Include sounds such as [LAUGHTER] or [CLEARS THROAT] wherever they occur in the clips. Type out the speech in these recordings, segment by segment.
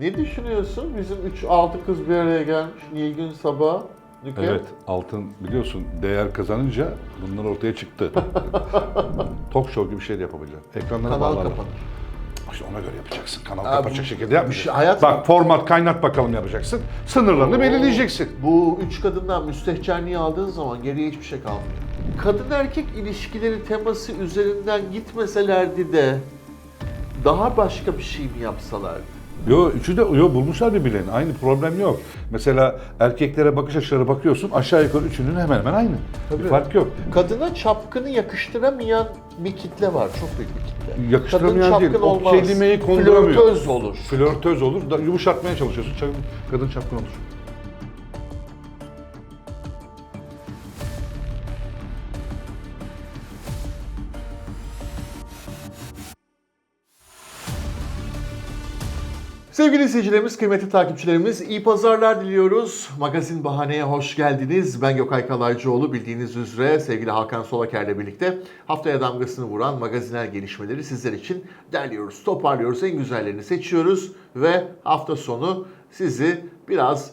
Ne düşünüyorsun? Bizim 3-6 kız bir araya gelmiş. Nilgün Sabah, Nüket. Evet, altın biliyorsun değer kazanınca bunlar ortaya çıktı. [LAUGHS] Talk show gibi bir şey de yapabileceğim. Ekranlara Kanal bağlarlar. kapanır. İşte ona göre yapacaksın. Kanal Abi, kapatacak şekilde şey- hayat- Bak format kaynat bakalım yapacaksın. Sınırlarını belirleyeceksin. Bu üç kadından müstehcenliği aldığın zaman geriye hiçbir şey kalmıyor. Kadın erkek ilişkileri teması üzerinden gitmeselerdi de daha başka bir şey mi yapsalardı? Yo üçü de yo bulmuşlar birbirlerini. Aynı problem yok. Mesela erkeklere bakış açıları bakıyorsun aşağı yukarı üçünün hemen hemen aynı. Tabii. Bir fark yok. Kadına çapkını yakıştıramayan bir kitle var. Çok büyük bir kitle. Yakıştıramayan Kadın değil, çapkın o olmaz. kelimeyi konduramıyor. Flörtöz olur. Flörtöz olur, da yumuşatmaya çalışıyorsun. Kadın çapkın olur. Sevgili izleyicilerimiz, kıymetli takipçilerimiz iyi pazarlar diliyoruz. Magazin Bahane'ye hoş geldiniz. Ben Gökay Kalaycıoğlu. Bildiğiniz üzere sevgili Hakan Solaker'le birlikte haftaya damgasını vuran magazinel gelişmeleri sizler için derliyoruz, toparlıyoruz, en güzellerini seçiyoruz ve hafta sonu sizi biraz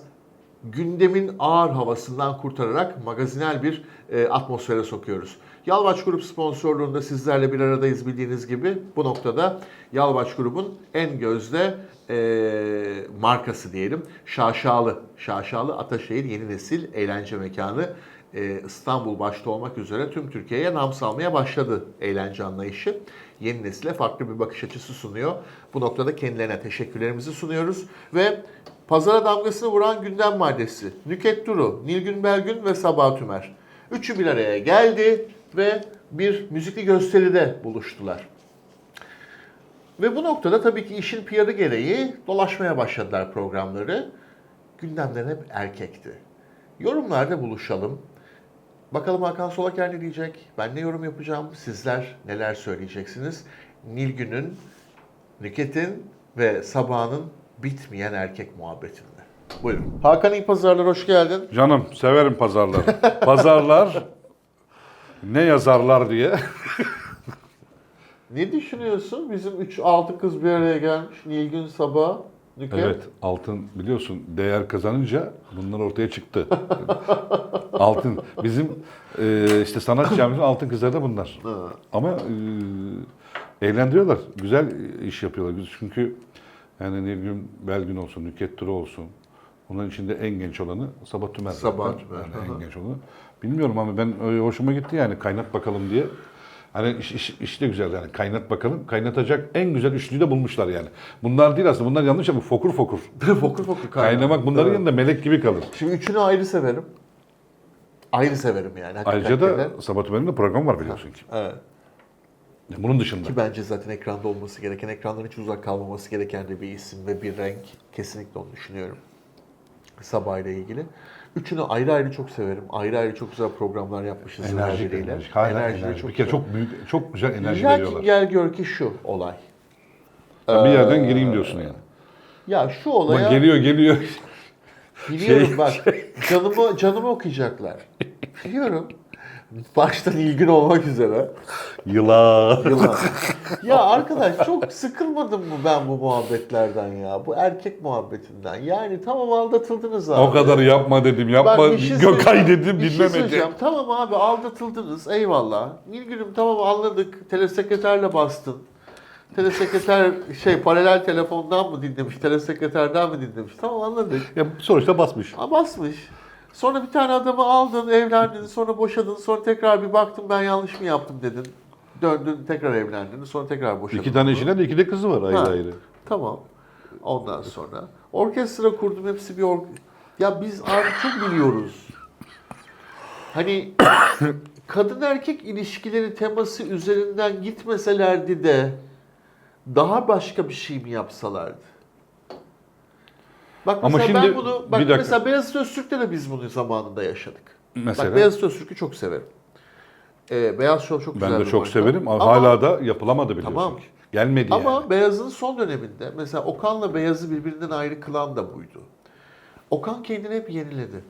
gündemin ağır havasından kurtararak magazinel bir e, atmosfere sokuyoruz. Yalvaç Grup sponsorluğunda sizlerle bir aradayız bildiğiniz gibi. Bu noktada Yalvaç Grubun en gözde e, markası diyelim. Şaşalı. Şaşalı Ataşehir yeni nesil eğlence mekanı. E, İstanbul başta olmak üzere tüm Türkiye'ye nam salmaya başladı eğlence anlayışı. Yeni nesile farklı bir bakış açısı sunuyor. Bu noktada kendilerine teşekkürlerimizi sunuyoruz ve Pazara damgasını vuran gündem maddesi. Nüket Duru, Nilgün Belgün ve Sabah Tümer. Üçü bir araya geldi ve bir müzikli gösteride buluştular. Ve bu noktada tabii ki işin PR'ı gereği dolaşmaya başladılar programları. Gündemler hep erkekti. Yorumlarda buluşalım. Bakalım Hakan Solaker ne diyecek? Ben ne yorum yapacağım? Sizler neler söyleyeceksiniz? Nilgün'ün, Nüket'in ve Sabah'ın bitmeyen erkek muhabbetinde. Buyurun. Hakan iyi pazarlar, hoş geldin. Canım severim pazarlar. Pazarlar ne yazarlar diye. [LAUGHS] Ne düşünüyorsun? Bizim 3-6 kız bir araya gelmiş. Nilgün, Sabah, Nüket. Evet altın biliyorsun değer kazanınca bunlar ortaya çıktı. [LAUGHS] altın bizim e, işte sanat camiasının altın kızları da bunlar. [LAUGHS] Ha. Ama e, eğlendiriyorlar. Güzel iş yapıyorlar. Çünkü yani Nilgün Belgün olsun, Nüket Duru olsun. Onların içinde en genç olanı Sabah Tümer. Sabah. Tümer, Yani en genç olanı. Bilmiyorum ama ben öyle hoşuma gitti yani kaynat bakalım diye. Hani iş, iş, iş de güzel yani kaynat bakalım. Kaynatacak en güzel üçlüyü de bulmuşlar yani. Bunlar değil aslında bunlar yanlış ama fokur fokur. [LAUGHS] fokur fokur kaynağı. Kaynamak bunların Evet. yanında melek gibi kalır. Şimdi üçünü ayrı severim. Ayrı severim yani. Ayrıca hakikaten. da Sabah Tümer'in de program var biliyorsun ki. Evet. Yani bunun dışında. Ki bence zaten ekranda olması gereken, ekrandan hiç uzak kalmaması gereken de bir isim ve bir renk. Kesinlikle onu düşünüyorum. Sabah ile ilgili. Üçünü ayrı ayrı çok severim. Ayrı ayrı çok güzel programlar yapmışız Enerjik, enerjik. Hala Enerjili enerjik. çok Bir kere güzel. çok büyük, çok güzel enerji Lakin veriyorlar. gel gör ki şu olay. Sen bir yerden gireyim diyorsun yani. Ya şu olaya geliyor geliyor. biliyorum şey- bak canımı canımı okuyacaklar. Biliyorum. Baştan ilgin olmak üzere. Yılan. Yılan. [LAUGHS] ya arkadaş çok sıkılmadım mı ben bu muhabbetlerden ya? Bu erkek muhabbetinden. Yani tamam aldatıldınız abi. O kadar yapma dedim. Yapma. Bir şey Gökay dedim bir şey dinlemedi. söyleyeceğim. Tamam abi aldatıldınız eyvallah. Nilgün'üm tamam anladık. Telesekreterle bastın. Telesekreter şey paralel telefondan mı dinlemiş, telesekreterden mi dinlemiş? Tamam anladık. ya, sonuçta basmış. Ha basmış. Sonra bir tane adamı aldın, evlendin, sonra boşadın, sonra tekrar bir baktım ben yanlış mı yaptım dedin. Döndün tekrar evlendin, sonra tekrar boşadın. İki tane eşine de iki de kızı var ayrı Ha. ayrı. Tamam. Ondan sonra orkestra kurdum hepsi bir ork... Ya biz abi çok biliyoruz. Hani [COUGHS] kadın erkek ilişkileri teması üzerinden gitmeselerdi de daha başka bir şey mi yapsalardı? Bak Ama mesela ben şimdi- bunu bir bak mesela Beyazıt Öztürk'te de biz bunu zamanında yaşadık. Mesela Bak Beyazıt Öztürk'ü çok severim. Ee, Beyaz Şov çok güzel ben de çok marka. severim ama Ama- hala da yapılamadı biliyorsun Tamam. ki. Gelmedi ama yani. Beyaz'ın son döneminde mesela Okan'la Beyaz'ı birbirinden ayrı kılan da buydu. Okan kendini hep yeniledi.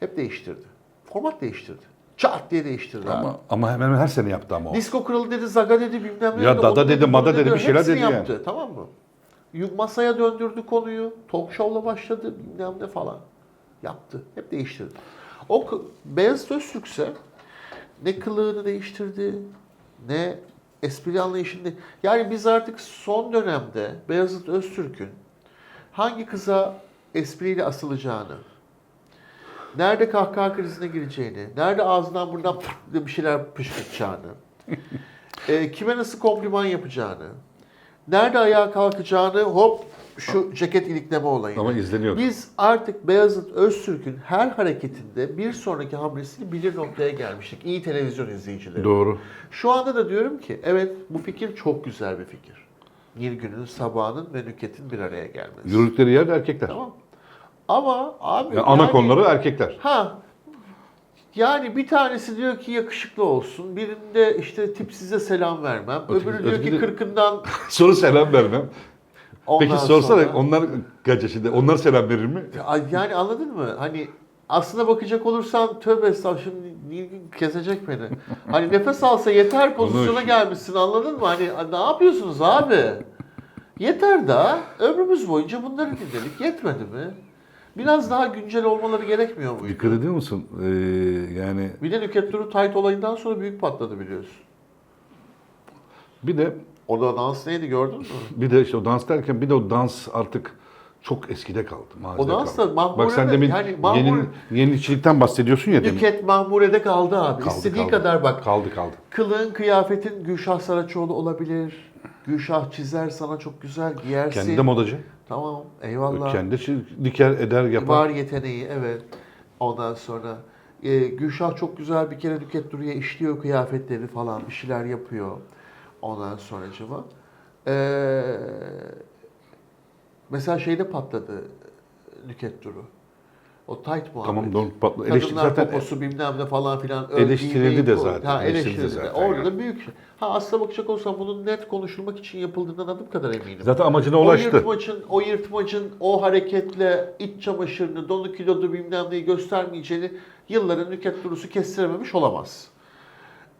Hep değiştirdi. Format değiştirdi. Çat diye değiştirdi abi. Ama, ama hemen her sene yaptı ama o. Disco kralı dedi, Zaga dedi, bilmem ne Ya dedi, Dada onu dedi, Mada bunu dedi, bir şeyler hepsini dedi yani. yaptı, tamam mı? Masaya döndürdü konuyu. Talk show'la başladı bilmem ne falan. Yaptı. Hep değiştirdi. O Beyazıt Öztürk'se ne kılığını değiştirdi, ne espri anlayışını... Yani biz artık son dönemde Beyazıt Öztürk'ün hangi kıza espriyle asılacağını, nerede kahkaha krizine gireceğini, nerede ağzından buradan bir şeyler pışkırtacağını, [LAUGHS] e, kime nasıl kompliman yapacağını, nerede ayağa kalkacağını hop şu ceket ilikleme olayını. Ama izleniyor. Biz artık Beyazıt Öztürk'ün her hareketinde bir sonraki hamlesini bilir noktaya gelmiştik. İyi televizyon izleyicileri. Doğru. Şu anda da diyorum ki evet bu fikir çok güzel bir fikir. Nilgün'ün, Sabah'ın ve Nüket'in bir araya gelmesi. Yürüdükleri yer erkekler. Tamam. Ama abi Yani ana yani- konuları erkekler. Ha. Yani bir tanesi diyor ki yakışıklı olsun. Birinde işte tip size selam vermem. Öteki- Öbürü diyor öteki ki de- kırkından [LAUGHS] Soru selam vermem. ondan Peki sorsana sonra- onlar kaç yaşında? Onlar selam verir mi? Ay, Yani anladın mı? Hani aslına bakacak olursan tövbe estağfurullah şimdi Nilgün kesecek beni. Hani nefes alsa yeter pozisyona gelmişsin anladın mı? Hani ne yapıyorsunuz abi? Yeter daha. Ömrümüz boyunca bunları dinledik. Yetmedi mi? Biraz daha güncel olmaları gerekmiyor muydu? Dikkat ediyor musun? Ee, yani Bir de Nükhet Duru tight olayından sonra büyük patladı biliyorsun. bir de O da dans neydi gördün mü? [LAUGHS] bir de işte o dans derken bir de o dans artık çok eskide kaldı. mazide O dans kaldı. da Mahmure'de- Bak sen demin yani Mahmure- yeni, yenilikçilikten bahsediyorsun ya demin. Nüket Mahmure'de kaldı abi. Kaldı, İstediği kaldı. kadar bak. Kaldı kaldı. Kılığın, kıyafetin Gülşah Saraçoğlu olabilir. Gülşah çizer sana çok güzel giyersin. Kendi de modacı. Tamam eyvallah. Kendi diker eder yapar. Var yeteneği evet. Ondan sonra e, Gülşah çok güzel bir kere Nüket Duru'ya işliyor kıyafetleri falan bir şeyler yapıyor. Ondan sonra cıva. E, mesela şeyde patladı Nüket Duru. O tight muhabbet. Tamam doğru. patla- Eleştiri Kadınlar zaten poposu bilmem ne falan filan. Eleştirildi de zaten, Ha, eleştirildi eleştirildi. zaten Orada yani. da büyük şey. Ha aslına bakacak olsam bunun net konuşulmak için yapıldığından adım kadar eminim. zaten amacına O ulaştı. yırtmacın, o yırtmacın o hareketle iç çamaşırını, donu kilodu bilmem neyi göstermeyeceğini yılların nüket durusu kestirememiş olamaz.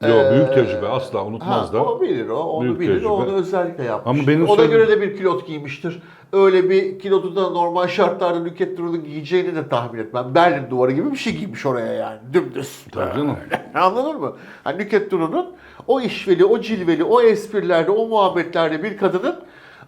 Yo, Ee, büyük tecrübe asla unutmaz Ha, da. o bilir o, onu Büyük bilir, tecrübe. onu özellikle yapmış. Ama benim Ona söylediğim- göre de bir kilot giymiştir. Öyle bir kilotu da normal şartlarda nüket durunun giyeceğini de tahmin etmem. Berlin duvarı gibi bir şey giymiş oraya yani, dümdüz. Tabii canım. [LAUGHS] Anladın mı? Hani Nüket Duru'nun o işveli, o cilveli, o esprilerde, o muhabbetlerde bir kadının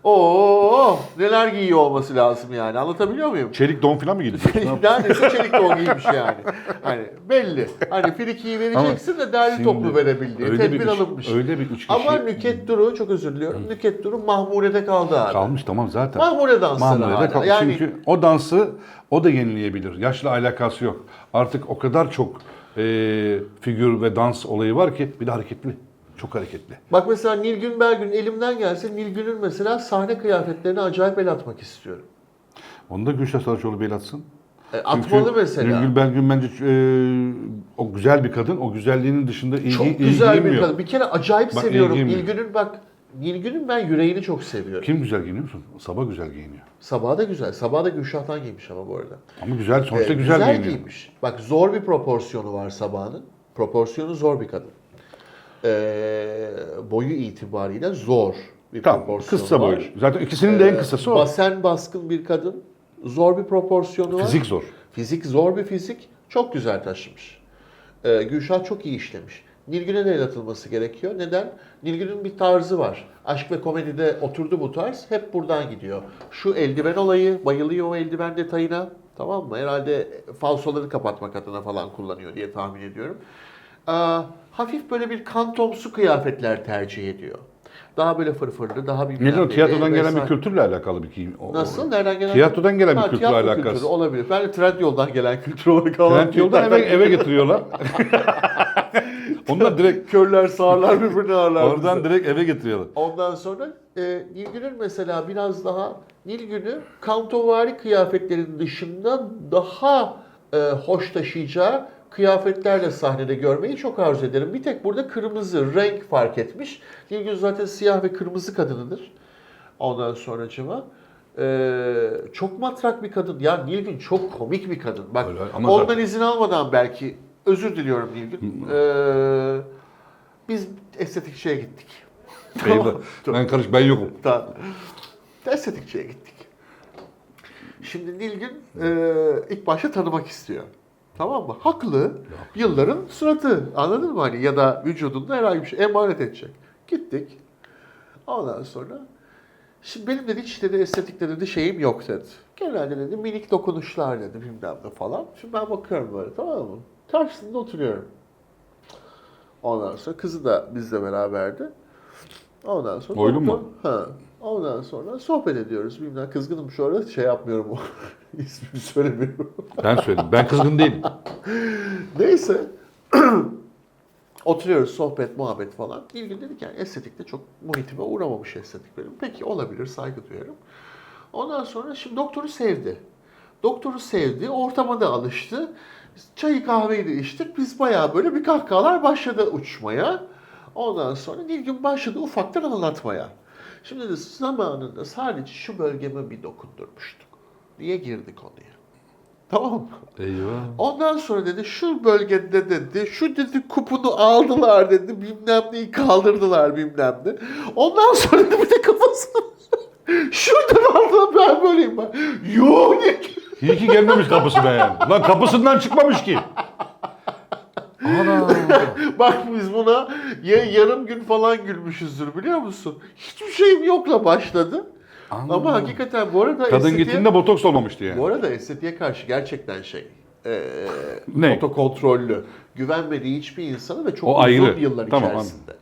o neler giyiyor olması lazım yani. Anlatabiliyor muyum? Çelik don falan mı yaptı? [LAUGHS] Neredeyse çelik don giymiş yani. Hani belli. Hani frikiyi vereceksin de derli toplu verebildiği. öyle Tedbir bir üç- alınmış. öyle bir üç kişi- Ama Nüket Duru, çok özür diliyorum. Nüket Duru Mahmure'de kaldı abi. Kalmış tamam zaten. Mahmure dansları Mahmure'de kalmış. Yani Çünkü o dansı o da yenileyebilir. Yaşla alakası yok. Artık o kadar çok e, figür ve dans olayı var ki bir de hareketli. Çok hareketli. bak mesela Nilgün Belgün elimden gelse Nilgün'ün mesela sahne kıyafetlerine acayip el atmak istiyorum. Onu da Gülşah Saraçoğlu bir atsın. E, atmalı mesela. Nilgün Belgün bence e, o güzel bir kadın. O güzelliğinin dışında ilgi, Çok güzel bir ilgilenmiyor. kadın. Bir kere acayip Bak, seviyorum. Nilgün'ün bak Nilgün'ün ben yüreğini çok seviyorum. Kim güzel giyiniyor musun? Sabah güzel giyiniyor. Sabah da güzel. Sabah da Gülşah'tan giymiş ama bu arada. Ama güzel, sonuçta Ee, güzel, giyiniyor. giymiş. Bak zor bir proporsiyonu var Sabah'ın. Proporsiyonu zor bir kadın. Ee, boyu itibariyle zor bir Tamam, proporsiyonu kısa var. boylu. Zaten ikisinin de en kısası o. Basen baskın bir kadın. Zor bir proporsiyonu var. Fizik zor. Fizik zor bir fizik. Çok güzel taşımış. Ee, Gülşah çok iyi işlemiş. Nilgün'e de el atılması gerekiyor. Neden? Nilgün'ün bir tarzı var. Aşk ve komedide oturdu bu tarz. Hep buradan gidiyor. Şu eldiven olayı, bayılıyor o eldiven detayına. Tamam mı? Herhalde falsoları kapatmak adına falan kullanıyor diye tahmin ediyorum. Ee, hafif böyle bir kantomsu kıyafetler tercih ediyor. Daha böyle fırfırlı, daha bir Neden tiyatrodan gelen bir kültürle alakalı bir o- Nasıl? Nereden gelen? Tiyatrodan gelen bir kültürle tiyatro alakası. kültürü olabilir. Ben de trend yoldan gelen kültür olarak alan Trend yoldan eve, eve getiriyorlar. [LAUGHS] Onlar direkt Körler sağırlar birbirini ağırlar. oradan direkt eve getiriyorlar. Ondan sonra e, Nilgün'ün mesela biraz daha Nilgün'ü kantovari kıyafetlerin dışında daha e, hoş taşıyacağı kıyafetlerle sahnede görmeyi çok arzu ederim. Bir tek burada kırmızı renk fark etmiş. Nilgün zaten siyah ve kırmızı kadınıdır. Ondan sonracıma. E, çok matrak bir kadın. Ya Nilgün çok komik bir kadın. Bak Öyle, ama ondan zaten- izin almadan belki özür diliyorum Nilgün. E, biz estetik şeye gittik. [LAUGHS] Eyvah. ben karış ben yokum. Tamam. Estetikçiye gittik. Şimdi Nilgün e, ilk başta tanımak istiyor. Tamam mı? Haklı. Yılların suratı. Anladın mı? Hani ya da vücudunda herhangi bir şey emanet edecek. Gittik. Ondan sonra Şimdi benim dedi hiç dedi estetikte dedi şeyim yok dedi. Genelde dedi minik dokunuşlar dedi bilmem ne falan. Şimdi ben bakıyorum böyle tamam mı? Karşısında oturuyorum. Ondan sonra kızı da bizle beraberdi. Ondan sonra doktor- mu? Ha. Ondan sonra sohbet ediyoruz. Bilmem kızgınım şu ara şey yapmıyorum o. [LAUGHS] İsmini söylemiyorum. Ben söyledim. Ben kızgın değilim. [LAUGHS] Neyse. [CLEARS THROAT] Oturuyoruz sohbet, muhabbet falan. İlgin dedi ki yani estetikte çok muhitime uğramamış estetik benim. Peki olabilir, saygı duyarım. Ondan sonra şimdi doktoru sevdi. Doktoru sevdi, ortama da alıştı. Çayı kahveyi de içtik. Biz bayağı böyle bir kahkahalar başladı uçmaya. Ondan sonra Nilgün başladı ufaktan anlatmaya. Şimdi de zamanında sadece şu bölgeme bir dokundurmuştuk diye girdik konuya. Tamam mı? Eyvah. Ondan sonra dedi şu bölgede dedi şu dedi kupunu aldılar dedi bilmem neyi kaldırdılar bilmem ne. Ondan sonra dedi bir de kafasını [LAUGHS] şuradan aldılar ben böyleyim ben. Ne? İyi ki gelmemiş kapısına yani. Lan kapısından çıkmamış ki. [LAUGHS] Bak biz buna ya yarım gün falan gülmüşüzdür biliyor musun? Hiçbir şeyim yokla başladı. Ama hakikaten bu arada Kadın estetiğe- gittiğinde botoks olmamıştı yani. Bu arada estetiğe karşı gerçekten şey, e, Ne? otokontrollü, güvenmediği hiçbir insanı ve çok O uzun ayrı. yıllar Tamam, içerisinde.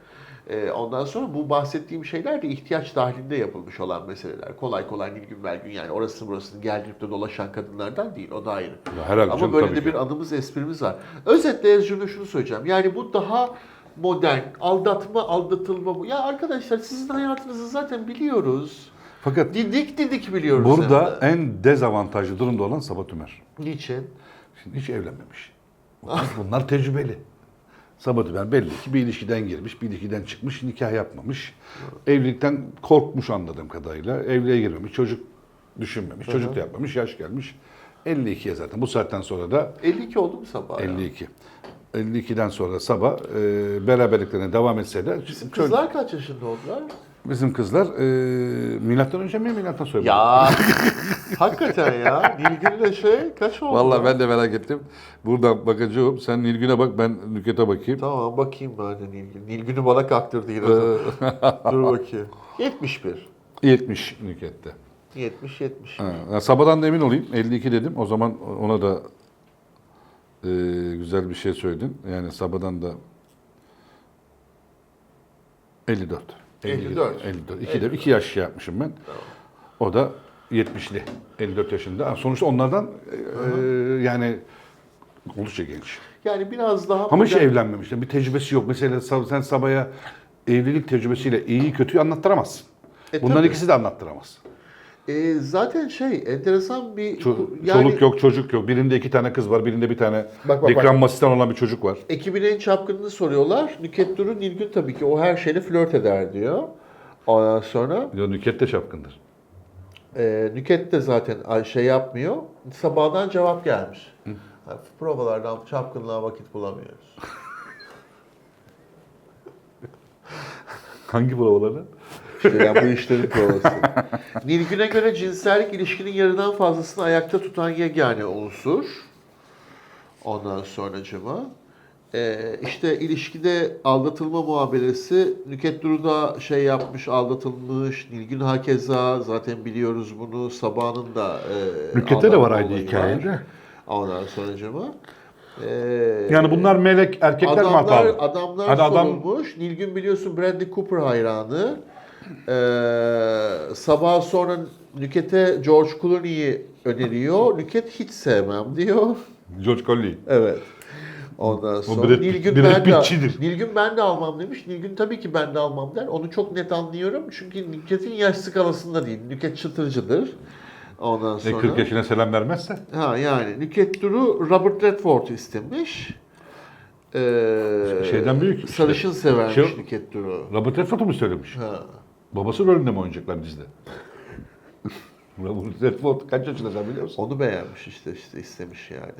E, ondan sonra bu bahsettiğim şeyler de ihtiyaç dahilinde yapılmış olan meseleler. Kolay kolay Nilgün Belgün yani orasını burasını geldirip de dolaşan kadınlardan değil, o da ayrı. Herhalde Ama böyle de ki. bir anımız, esprimiz var. Özetle Ezgi'ne şunu söyleyeceğim. Yani bu daha modern, aldatma, aldatılma bu. Ya arkadaşlar sizin hayatınızı zaten biliyoruz. Fakat Didik didik biliyoruz. burada de. en dezavantajlı durumda olan Sabah Tümer. Niçin? Şimdi hiç evlenmemiş. Bunlar, bunlar tecrübeli. Sabah Tümer belli ki bir ilişkiden girmiş, bir ilişkiden çıkmış, nikah yapmamış. Evlilikten korkmuş anladığım kadarıyla. Evliliğe girmemiş, çocuk düşünmemiş, çocuk da yapmamış, yaş gelmiş. 52'ye zaten. Bu saatten sonra da 52 oldu mu sabah? ya? 52. 52'den sonra sabah e, beraberliklerine devam etseler Bizim çocuk- kızlar kaç yaşında oldular? bizim kızlar e, milattan önce mi milattan sonra? Ya [LAUGHS] hakikaten ya. Nilgün'le şey kaç oldu? Vallahi ben de merak ettim. Buradan bakacağım. Sen Nilgün'e bak ben Nüket'e bakayım. Tamam bakayım ben de Nilgün. Nilgün'ü bana kaktırdı yine. de. Dur bakayım. 71. 70 Nüket'te. 70 70. Ha, ya sabahdan da emin olayım. 52 dedim. O zaman ona da e, güzel bir şey söyledin. Yani sabahdan da 54. 54. 54. 2 de 2 yaş şey yapmışım ben. O da 70'li. 54 yaşında. Sonuçta onlardan e, yani oldukça genç. Yani biraz daha... Ama hiç modern- evlenmemiş. Bir tecrübesi yok. Mesela sab- sen Sabah'a evlilik tecrübesiyle iyi kötüyü anlattıramazsın. E, Bunların tabii. ikisi de anlattıramaz. E, zaten şey enteresan bir... Ço- yani Çoluk yok, çocuk yok. Birinde iki tane kız var, birinde bir tane Bak, bak, ekran bak. olan bir çocuk var. Ekibin en çapkınını soruyorlar. Nüket Duru Nilgün tabii ki o her şeyle flört eder diyor. Ondan sonra Ya Nüket de çapkındır. E, Nüket de zaten şey yapmıyor. Sabahdan cevap gelmiş. Ha, Provalardan çapkınlığa vakit bulamıyoruz. [LAUGHS] Hangi provaları? İşte yani bu işlerin provası. Nilgün'e göre cinsellik ilişkinin yarıdan fazlasını ayakta tutan yegane unsur. Ondan sonracıma. Ee, işte ilişkide aldatılma muhabbelesi Nüket Duru da şey yapmış, aldatılmış. Nilgün hakeza zaten biliyoruz bunu. Sabah'ın da e, Nüket'te de var aynı olayı hikaye var. de. Ondan sonracıma. Ee, Yani bunlar melek erkekler mi adamlar, hatalı? adamlar Hadi adam sorulmuş. Nilgün biliyorsun Bradley Cooper hayranı. Ee, sabah sonra Nüket'e George Clooney'i öneriyor. Nüket hiç sevmem diyor. George Clooney. Evet. Ondan sonra Brad- Nilgün Brad ben de, Pitt'çidir. Nilgün ben de almam demiş. Nilgün tabii ki ben de almam der. Onu çok net anlıyorum. Çünkü Nüket'in yaş skalasında değil. Nüket çıtırcıdır. Ondan E, sonra. 40 yaşına selam vermezse? Ha yani Nüket Duru Robert Redford istemiş. Ee, Şeyden büyük işte. Sarışın severmiş Şey- Nüket Duru. Robert Redford'u mu söylemiş? Ha. Babası rolünde mi oynayacaklar dizide? [LAUGHS] Robert Redford kaç yaşında sen biliyor musun? Onu beğenmiş işte işte istemiş yani.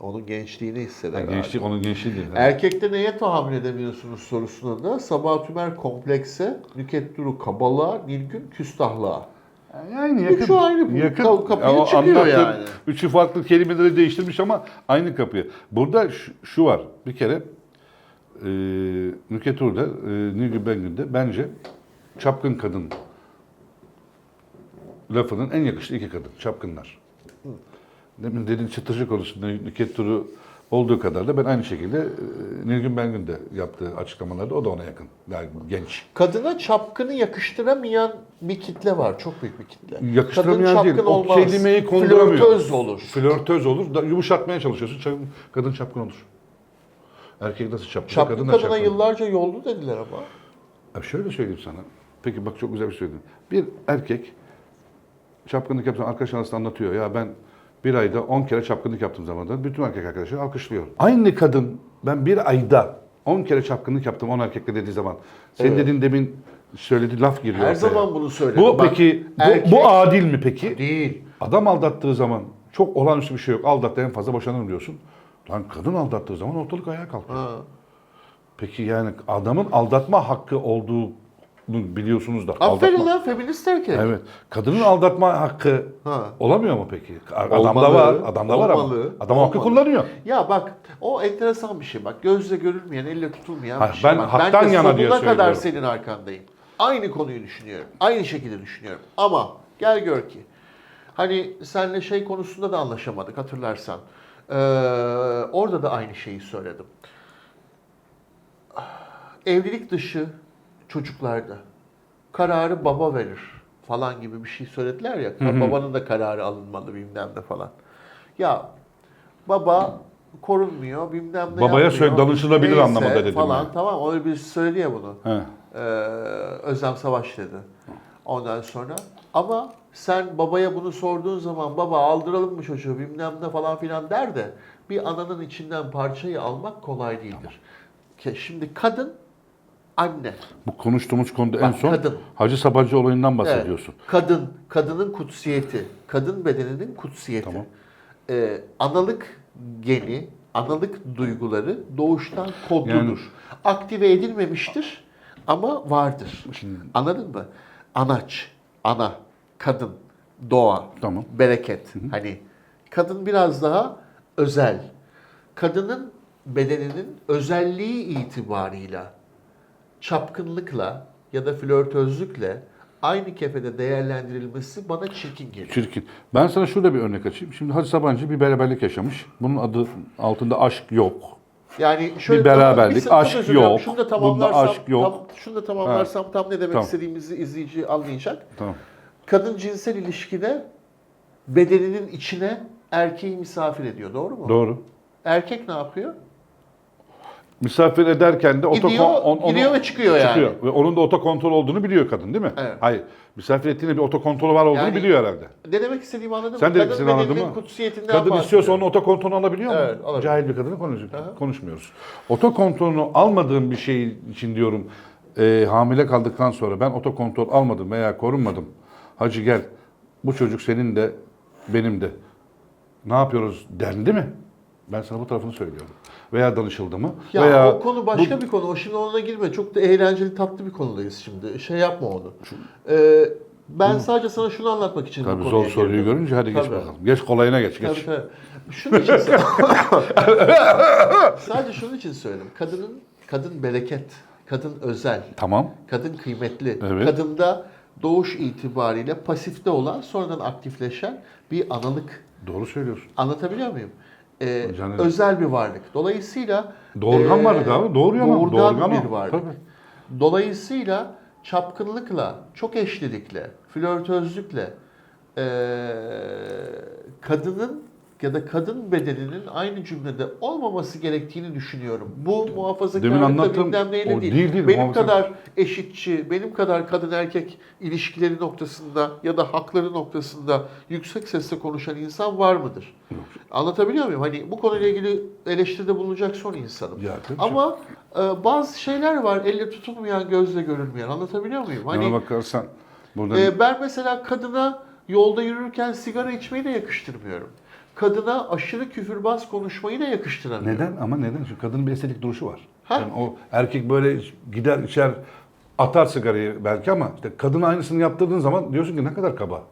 Onun gençliğini hisseder. Yani abi. gençlik, onun gençliği değil. Erkekte neye tahammül edemiyorsunuz sorusuna da Sabah Tümer komplekse, Nüket Duru kabalığa, Nilgün küstahlığa. Yani yakın. Üçü ayrı bu. Yakın. Ka- kapıya çıkıyor yani. Üçü farklı kelimeleri değiştirmiş ama aynı kapıyı. Burada şu, şu var. Bir kere e, Nükhet Ur'da, e, Nilgün Bengü'nde bence çapkın kadın lafının en yakıştığı iki kadın. Çapkınlar. Demin dediğin çıtırcı konusunda Nükhet Ur'u olduğu kadar da ben aynı şekilde e, Nilgün Bengü'nde yaptığı açıklamalarda o da ona yakın. Yani genç. Kadına çapkını yakıştıramayan bir kitle var. Çok büyük bir kitle. Yakıştıramayan Kadın değil. çapkın O olmaz. kelimeyi konduramıyor. Flörtöz olur. Flörtöz olur. Da, yumuşatmaya çalışıyorsun. Kadın, kadın çapkın olur. Erkek nasıl çapkın? Çapkın kadın kadına çapkın. yıllarca yollu dediler ama. Ya şöyle söyleyeyim sana. Peki bak çok güzel bir şey söyledin. Bir erkek çapkınlık yapsan arkadaş arasında anlatıyor. Ya ben bir ayda 10 kere çapkınlık yaptığım zaman bütün erkek arkadaşlar alkışlıyor. Aynı kadın ben bir ayda 10 kere çapkınlık yaptım 10 erkekle dediği zaman. Senin Evet. dediğin demin söylediği laf giriyor. Her ortaya. zaman bunu söyledim. Bu Bak, peki bu, erkek- bu adil mi peki? Değil. Adam aldattığı zaman çok olağanüstü bir şey yok. Aldattı en fazla boşanırım diyorsun. Lan kadın aldattığı zaman ortalık ayağa kalkıyor. Ha. Peki yani adamın aldatma hakkı olduğunu biliyorsunuz da. Aferin aldatma- lan feminist erkek. Evet. Kadının aldatma hakkı Ha. olamıyor mu peki? Adamda Olmalı, var. Adamda var ama. Adam hakkı kullanıyor. Ya bak o enteresan bir şey bak gözle görülmeyen elle tutulmayan Ha, bir şey. ben bak, haktan de yana diye sonuna kadar söylüyorum. senin arkandayım. Aynı konuyu düşünüyorum. Aynı şekilde düşünüyorum. Ama gel gör ki hani senle şey konusunda da anlaşamadık hatırlarsan. Ee, orada da aynı şeyi söyledim. Evlilik dışı çocuklarda kararı baba verir falan gibi bir şey söylediler ya. Babanın da kararı alınmalı bilmem ne falan. Ya baba korunmuyor bilmem ne Babaya söyle, danışılabilir Neyse anlamında dedim falan ben. tamam öyle bir ya bunu. He. Ee, Özlem Savaş dedi. Ondan sonra ama sen babaya bunu sorduğun zaman baba aldıralım mı çocuğu bilmem ne falan filan der de bir ananın içinden parçayı almak kolay değildir. Ke- Şimdi kadın anne. Bu konuştuğumuz konuda en Bak, son kadın. Hacı Sabancı olayından Evet. bahsediyorsun. Kadın, kadının kutsiyeti, kadın bedeninin kutsiyeti. Tamam. Ee, analık geni, analık duyguları doğuştan kodludur. Yani- Aktive edilmemiştir ama vardır. Şimdi- Anladın mı? Anaç, ana, kadın, doğa, Tamam. bereket. Hani kadın biraz daha özel. Kadının bedeninin özelliği itibarıyla çapkınlıkla ya da flörtözlükle aynı kefede değerlendirilmesi bana çirkin geliyor. Çirkin. Ben sana şurada bir örnek açayım. Şimdi Hacı Sabancı bir beraberlik yaşamış. Bunun adı altında aşk yok. Yani şöyle Bir beraberlik, çok aşk yok. Şunu da tamamlarsam, aşk yok. Tam, şunu da tamamlarsam tam ne demek Tamam. istediğimizi izleyici anlayacak. Tamam. Kadın cinsel ilişkide bedeninin içine erkeği misafir ediyor. Doğru mu? Doğru. Erkek ne yapıyor? Misafir ederken de Gidiyor, otokon- on- gidiyor ve çıkıyor yani. Ve onun da otokontrol olduğunu biliyor kadın değil mi? Evet. Hayır. Misafir ettiğinde bir otokontrol var olduğunu Yani- biliyor herhalde. Ne demek istediğimi anladın Sen mı? de Kadın ikisini anladın bedeninin mı? kutsiyetinden Kadın istiyorsa onun otokontrolünü alabiliyor mu? Evet. Cahil bir kadını konuş- konuşmuyoruz. Otokontrolünü almadığım bir şey için diyorum e, hamile kaldıktan sonra ben otokontrol almadım veya korunmadım. Hacı gel bu çocuk senin de benim de. Ne yapıyoruz dendi mi? Ben sana bu tarafını söylüyorum. Veya danışıldı mı? Ya veya o konu başka bir konu. O şimdi ona girme. Çok da eğlenceli, tatlı bir konudayız şimdi. Şey yapma onu. Ee, ben sadece sana şunu anlatmak için bu Tabii konuya zor soruyu girdim. görünce hadi geç Tabii. bakalım. Geç kolayına geç geç. Tabii tabii. Şunun için [LAUGHS] sadece şunun için söyledim. Kadının kadın bereket, kadın özel, Tamam. kadın kıymetli. Evet. Kadında doğuş itibariyle pasifte olan, sonradan aktifleşen bir analık. Doğru söylüyorsun. Anlatabiliyor muyum? Ee, Canım. özel bir varlık. Dolayısıyla Doğurgan ee, varlık abi. Doğuruyor ama. doğurgan Doğurgan bir varlık. Tabii. Dolayısıyla çapkınlıkla, çok eşlilikle, flörtözlükle ee, kadının ya da kadın bedeninin aynı cümlede olmaması gerektiğini düşünüyorum. Bu anlattığım bilmem neyle değil. değil, değil, benim muhafaza- kadar eşitçi, benim kadar kadın erkek ilişkileri noktasında ya da hakları noktasında yüksek sesle konuşan insan var mıdır? Anlatabiliyor muyum? Hani bu konuyla ilgili eleştiride bulunacak son insanım. Ya, Ama e, bazı şeyler var elle tutulmayan, gözle görülmeyen. Anlatabiliyor muyum? Bana Hani bakarsan burada e, ben mesela kadına yolda yürürken sigara içmeyi de yakıştırmıyorum. Kadına aşırı küfürbaz konuşmayı da yakıştıramıyorum. neden ama neden? Çünkü kadının bir estetik duruşu var. Ha? Yani o erkek böyle gider içer atar sigarayı belki ama işte kadın aynısını yaptırdığın zaman diyorsun ki ne kadar kaba.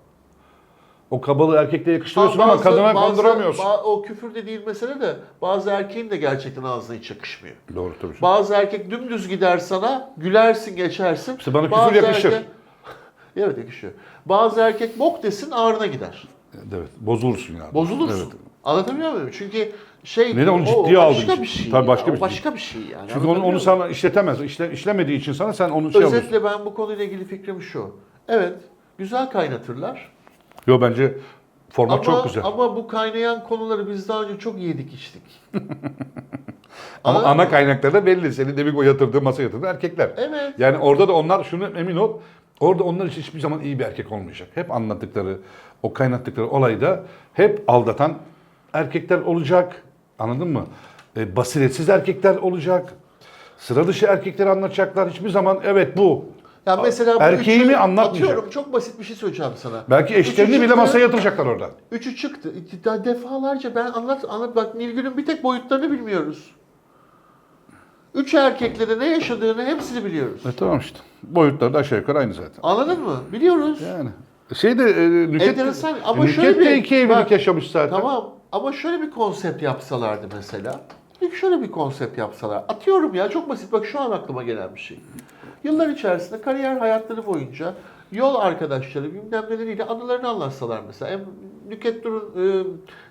O kabalığı erkekte yakıştırıyorsun ama Bazı- kadına bazı- konduramıyorsun. ba- o küfür de değil mesele de bazı erkeğin de gerçekten ağzına hiç yakışmıyor. Doğru tabii. Bazı erkek dümdüz gider sana, gülersin geçersin. İşte bana küfür Bazı yakışır. [LAUGHS] evet yakışıyor. Bazı erkek bok desin ağrına gider. Evet, bozulursun yani. Bozulursun. Evet. Anlatabiliyor muyum? Çünkü şey Neden? Onu o ciddiye aldığın başka bir şey. Tabii başka ya, bir şey. başka bir şey yani. Çünkü onu, onu sana işletemez. İşle, işlemediği için sana sen onu şey alıyorsun. Özetle ben bu konuyla ilgili fikrim şu. Evet, güzel kaynatırlar. Yo bence format Ama, çok güzel. Ama, ama bu kaynayan konuları biz daha önce çok yedik içtik. [LAUGHS] Anladın ana mı? kaynakları da belli. Senin demin o yatırdığı, masa yatırdığı erkekler. Evet. Yani orada da onlar şunu emin ol. Orada onlar için hiçbir zaman iyi bir erkek olmayacak. Hep anlattıkları, o kaynattıkları olayda hep aldatan erkekler olacak. Anladın mı? E, basiretsiz erkekler olacak. Sıra dışı erkekleri anlatacaklar. Hiçbir zaman evet bu. Ya mesela bu Erkeği üçü- mi anlatmayacak. Atıyorum çok basit bir şey söyleyeceğim sana. Belki eşlerini Üçü bile çıktı, masaya yatıracaklar orada. Üçü çıktı. Daha defalarca ben anlat anlat bak Nilgün'ün bir tek boyutlarını bilmiyoruz. Üç erkekle de ne yaşadığını hepsini biliyoruz. E tamam işte. Boyutları da aşağı yukarı aynı zaten. Anladın mı? Biliyoruz. Yani. Şey de e, Nüket, Enteresan ama Nüket şöyle de bir- iki evlilik bak, yaşamış zaten. Tamam ama şöyle bir konsept yapsalardı mesela. İlk şöyle bir konsept yapsalar. Atıyorum ya çok basit bak şu an aklıma gelen bir şey. Yıllar içerisinde kariyer hayatları boyunca yol arkadaşları bilmem neleriyle anılarını anlatsalar mesela. Em, Nüket Dur'un, e,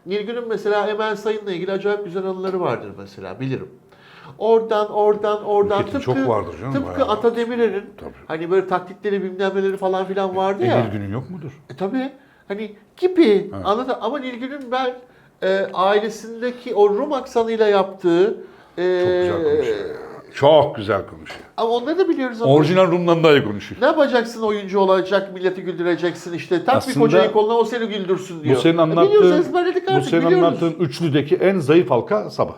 Nilgün'ün mesela Emel Sayın'la ilgili acayip güzel anıları vardır mesela bilirim. Oradan, oradan, oradan. Nüket'in çok vardır canım, Tıpkı bayağı. Ata Demirer'in hani böyle taklitleri bilmem neleri falan filan vardı ya. Emir günün yok mudur? E tabii. Hani gibi anladın ama Nilgün'ün ben e, ailesindeki o Rum aksanıyla yaptığı e, Çok güzel konuşuyor. ya. Çok güzel konuşuyor. Ama onları da biliyoruz ama. Orijinal Rum'dan daha iyi konuşuyor. Ne yapacaksın oyuncu olacak, milleti güldüreceksin işte. Tak bir Aslında kocayı koluna o seni güldürsün diyor. Bu senin E biliyoruz anlattığın, ezberledik bu artık senin biliyoruz. anlattığın üçlüdeki en zayıf halka sabah.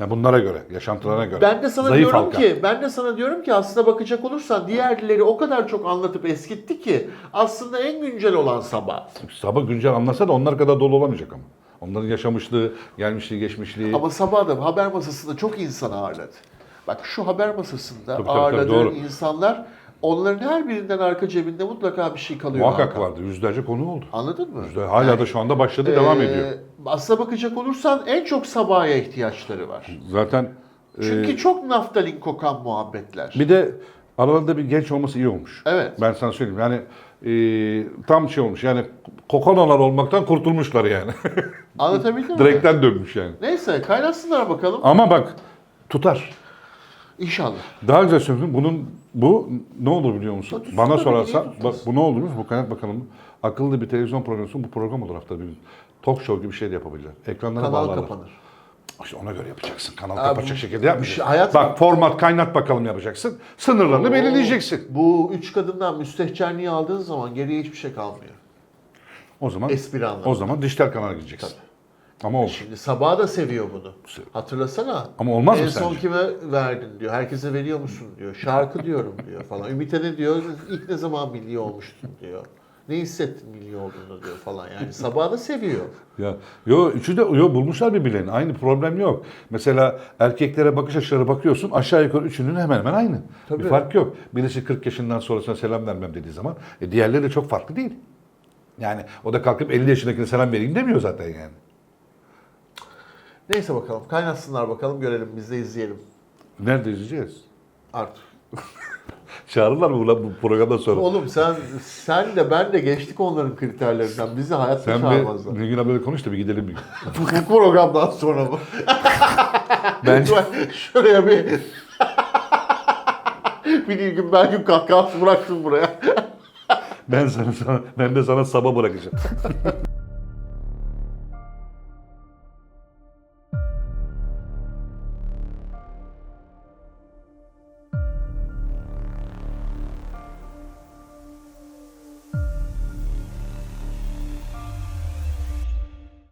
Yani bunlara göre, yaşantılarına göre. Ben de sana zayıf diyorum halka. ki, ben de sana diyorum ki aslında bakacak olursan diğerleri o kadar çok anlatıp eskitti ki aslında en güncel olan sabah. Sabah güncel anlasa da onlar kadar dolu olamayacak ama. Onların yaşamışlığı, gelmişliği, geçmişliği. Ama sabah da haber masasında çok insan ağırladı. Bak şu haber masasında Tabii, tabii, tabii, ağırladığın doğru. insanlar onların her birinden arka cebinde mutlaka bir şey kalıyor. Muhakkak vardı. Yüzlerce konu oldu. Anladın mı? Yüzler- Hala da şu anda başladı, devam Ee, ediyor. Aslına bakacak olursan en çok sabaha ihtiyaçları var. Zaten Çünkü e, çok naftalin kokan muhabbetler. bir de aralarında bir genç olması iyi olmuş. Evet. Ben sana söyleyeyim yani e, tam şey olmuş yani kokonalar olmaktan kurtulmuşlar yani. Anlatabildim mi? [LAUGHS] Direkten dönmüş yani. Neyse kaynatsınlar bakalım. Ama bak tutar. İnşallah. Daha güzel söyleyeyim. Bunun bu ne olur biliyor musun? Tutsun Bana tabii, sorarsan bak bu ne olur biliyor musun? Bu kaynak bakalım. Akıllı bir televizyon programı bu program olur haftada bir gün. Talk show gibi bir şey de yapabilirler. Ekranlara Kanal bağlarlar. kapanır. İşte ona göre yapacaksın. Kanal Abi, kapatacak şekilde yapmayacaksın. şey- hayat- Bak format kaynat bakalım yapacaksın. Sınırlarını belirleyeceksin. Bu üç kadından müstehcenliği aldığın zaman geriye hiçbir şey kalmıyor. O zaman Espri anlamında. o zaman dijital kanala gideceksin. Ama olur. Şimdi Sabah da seviyor bunu. Hatırlasana. Ama olmaz en mı son sence? kime verdin diyor. Herkese veriyor musun diyor. Şarkı diyorum diyor falan. Ümit'e ne diyor? İlk ne zaman milli olmuştun diyor. Ne hissettin milli olduğunu diyor falan. Yani Sabah da seviyor. Ya yo üçü de yo bulmuşlar birbirlerini. Aynı problem yok. Mesela erkeklere bakış açıları bakıyorsun. Aşağı yukarı üçünün hemen hemen aynı. Tabii. Bir fark yok. Birisi 40 yaşından sonrasına selam vermem dediği zaman e, diğerleri de çok farklı değil. Yani o da kalkıp 50 yaşındakine selam vereyim demiyor zaten yani. Neyse bakalım. Kaynatsınlar bakalım görelim. Biz de izleyelim. Nerede izleyeceğiz? Artık. [LAUGHS] Çağırırlar mı ulan bu programdan sonra? Oğlum sen sen de ben de geçtik onların kriterlerinden. Bizi hayatta Sen çağırmazlar. bir Nilgün abiyle konuş da bir gidelim bir gün. [LAUGHS] Bu programdan sonra mı? [LAUGHS] Bence Şuraya bir... bir gün ben gün kahkahası bıraktım buraya. ben sana, sana ben de sana sabah bırakacağım.